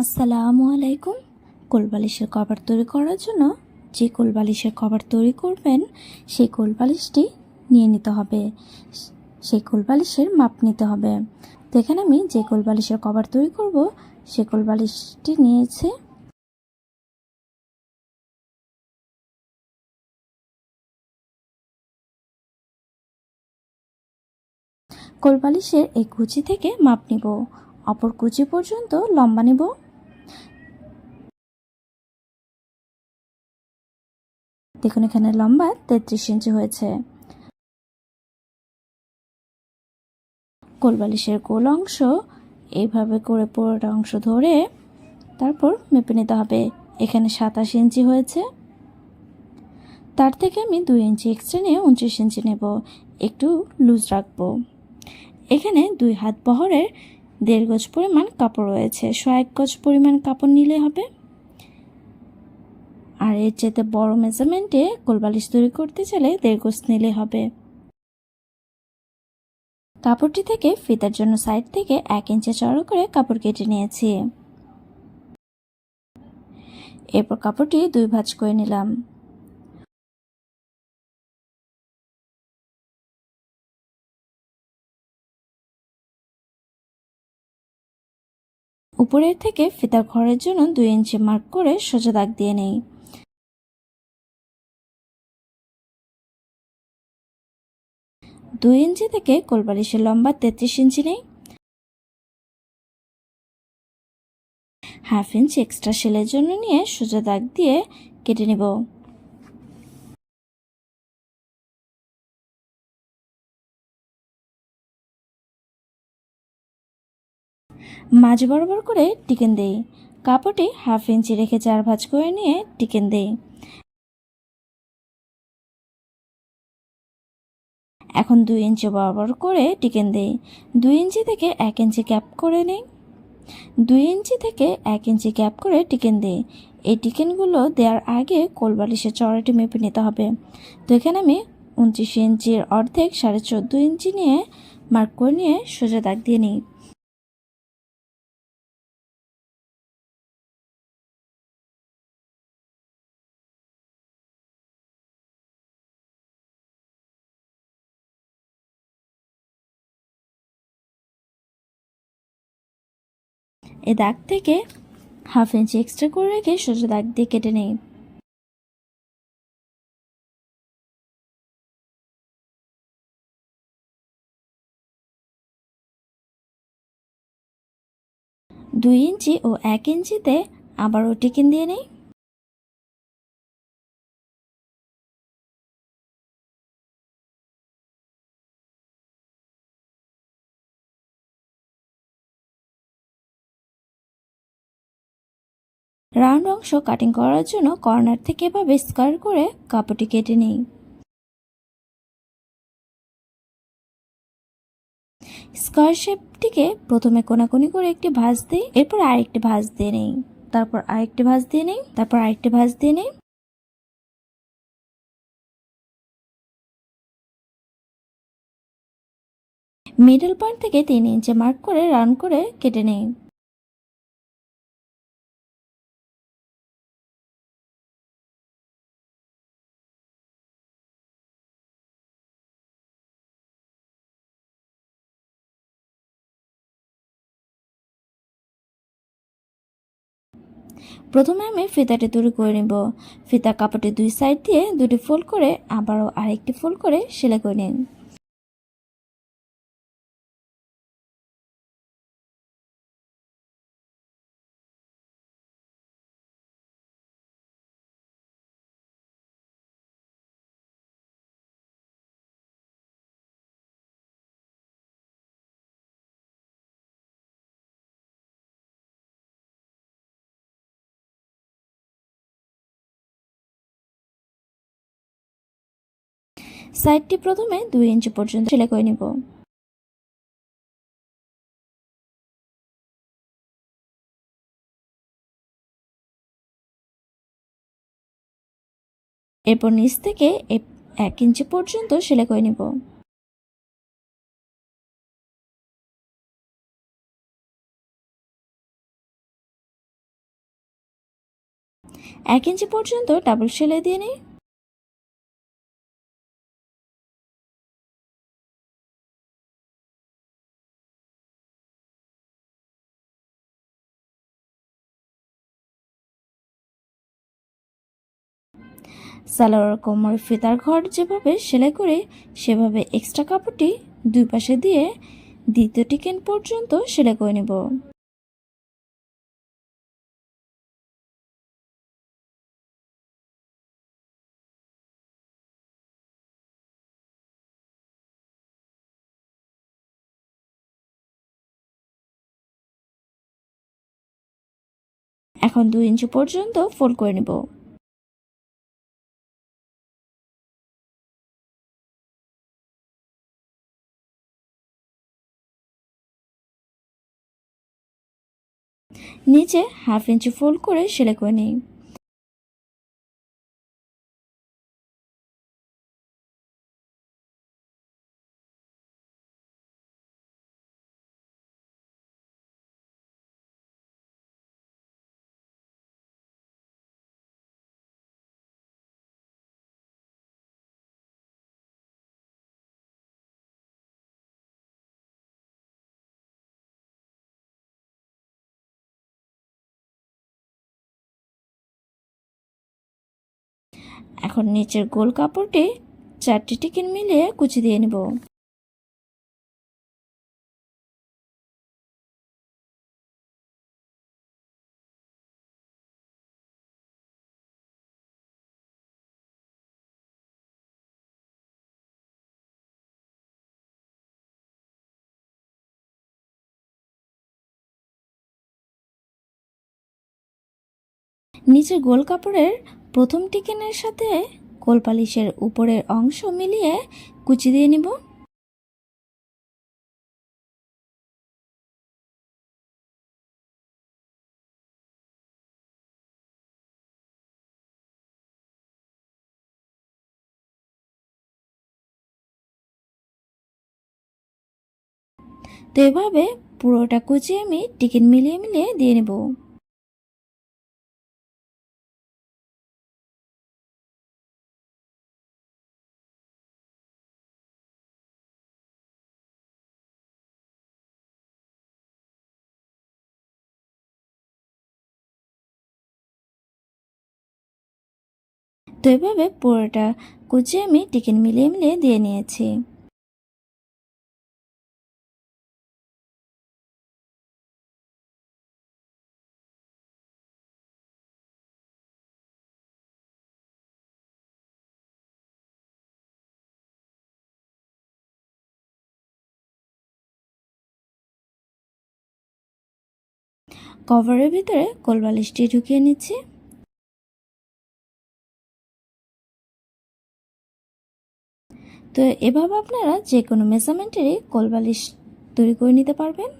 আসসালামু আলাইকুম। কোলবালিশের কভার তৈরি করার জন্য যে কোলবালিশের কভার তৈরি করবেন, সেই কোলবালিশটি নিয়ে নিতে হবে। সেই কোলবালিশের মাপ নিতে হবে। তো এখানে আমি যে কোলবালিশের কভার তৈরি করব সেই কোলবালিশটি নিয়েছি কোলবালিশের এই কুচি থেকে মাপ নিব। অপর কুচি পর্যন্ত লম্বা নিব। দেখুন এখানে লম্বা, তেত্রিশ ইঞ্চি হয়েছে। কোলবালিশের গোল অংশ এইভাবে করে পুরোটা অংশ ধরে তারপর মেপে নিতে হবে। এখানে সাতাশ ইঞ্চি হয়েছে। তার থেকে আমি দুই ইঞ্চি এক্সট্রা নিয়ে উনত্রিশ ইঞ্চি নেব। একটু লুজ রাখব। এখানে দুই হাত বহরের দেড় গজ পরিমাণ কাপড় রয়েছে। এক গজ পরিমাণ কাপড় নিলে হবে। আর এর চেয়ে বড় মেজারমেন্টে কোলবালিশ তৈরি করতে চাইলে দেড় গজ নিলে হবে। কাপড়টি থেকে ফিতার জন্য সাইড থেকে এক ইঞ্চি চড়ো করে কাপড় কেটে নিয়েছি। এরপর কাপড়টি দুই ভাঁজ করে নিলাম। উপরের থেকে ফিতার ঘরের জন্য দুই ইঞ্চি মার্ক করে সোজা দাগ দিয়ে নেই। দুই ইঞ্চি থেকে কোলবালিশের লম্বা তেত্রিশ ইঞ্চি নেই। হাফ ইঞ্চি এক্সট্রা সেলের জন্য নিয়ে সোজা দাগ দিয়ে কেটে নেব। মাঝ বরাবর করে টিকেন দেই। কাপড়টি হাফ ইঞ্চি রেখে চার ভাঁজ করে নিয়ে টিকেন দেই। এখন দুই ইঞ্চি বরাবর করে টিকেন দিই দুই ইঞ্চি থেকে এক ইঞ্চি ক্যাপ করে নিই। দুই ইঞ্চি থেকে এক ইঞ্চি ক্যাপ করে টিকেন দিই এই টিকেনগুলো দেওয়ার আগে কোলবালিশের চড়াটি মেপে নিতে হবে। তো এখানে আমি উনত্রিশ ইঞ্চির অর্ধেক সাড়ে চোদ্দ ইঞ্চি নিয়ে মার্ক করে নিয়ে সোজা দাগ দিয়ে নিই। এ দাগ থেকে হাফ ইঞ্চি এক্সট্রা করে রেখে সোজা দাগ দিয়ে কেটে নেই। দুই ইঞ্চি ও এক ইঞ্চিতে আবারও টিকিন দিয়ে নেই। রাউন্ড অংশ কাটিং করার জন্য কর্নার থেকে এভাবে স্কোয়ার করে কাপড়টি কেটে নিই। স্কোয়ার শেপটিকে প্রথমে কোনাকুনি করে একটি ভাঁজ দিই, এরপর আরেকটি ভাঁজ দিয়ে নেই। তারপর আরেকটি ভাঁজ দিয়ে নেই, তারপর আরেকটি ভাঁজ দিয়ে নেই। মিডল পয়েন্ট থেকে তিন ইঞ্চি মার্ক করে রান করে কেটে নেই। প্রথমে আমি ফিতাটি তৈরি করে নিব। ফিতা কাপড়টি দুই সাইড দিয়ে দুটি ফোল্ড করে আবারও আরেকটি ফোল্ড করে সেলাই করে নিন। সাইডটি প্রথমে দুই ইঞ্চি পর্যন্ত সেলাই করে নিব। এরপর নিচ থেকে এক ইঞ্চি পর্যন্ত সেলাই করে নিব। এক ইঞ্চি পর্যন্ত ডাবল সেলাই দিয়ে নিই। সালোয়ার কোমর ফিতার ঘর যেভাবে সেলাই করে সেভাবে এক্সট্রা কাপড়টি দুই পাশে দিয়ে দ্বিতীয় টিকেন পর্যন্ত সেলাই করে নেব। এখন দুই ইঞ্চি পর্যন্ত ফোল্ড করে নেব। নিচে হাফ ইঞ্চি ফোল্ড করে সেলাই করে নিই। এখন নিচের গোল কাপড়টি চারটি টিকিন মিলিয়ে কুচি দিয়ে নেব। নিচের গোল কাপড়ের প্রথম টিকেনের সাথে কোল পালিশের উপরের অংশ মিলিয়ে কুচি দিয়ে নিব। তো এভাবে পুরোটা কুচি আমি টিকিন মিলিয়ে মিলিয়ে দিয়ে নেব। তো এভাবে পুরোটা কুচি আমি টিকিন মিলিয়ে মিলিয়ে দিয়ে নিয়েছি। কভারের ভিতরে কোলবালিশটি ঢুকিয়ে নিচ্ছি। তো এভাবে আপনারা যে কোনো মেজারমেন্টেরই কোলবালিশ তৈরি করে নিতে পারবেন।